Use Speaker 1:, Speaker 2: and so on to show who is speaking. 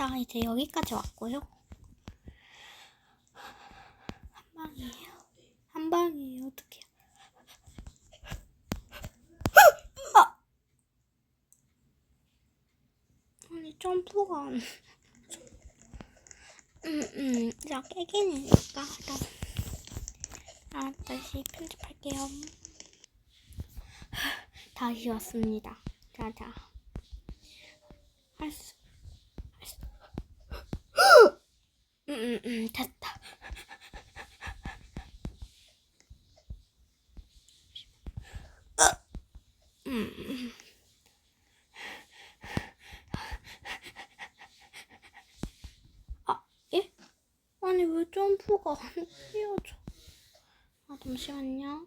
Speaker 1: 자, 이제 여기까지 왔고요. 한 방이에요. 한 방이에요. 어떡해요. 아! 아니, 점프가 안. 음, 음, 자, 깨기니까. 아, 다시 편집할게요. 다시 왔습니다. 자, 자. 할 수, 할 수. 음, 음, 음, 됐다. 아, 예? 아니, 왜 점프가 안 띄어져? 아, 잠시만요.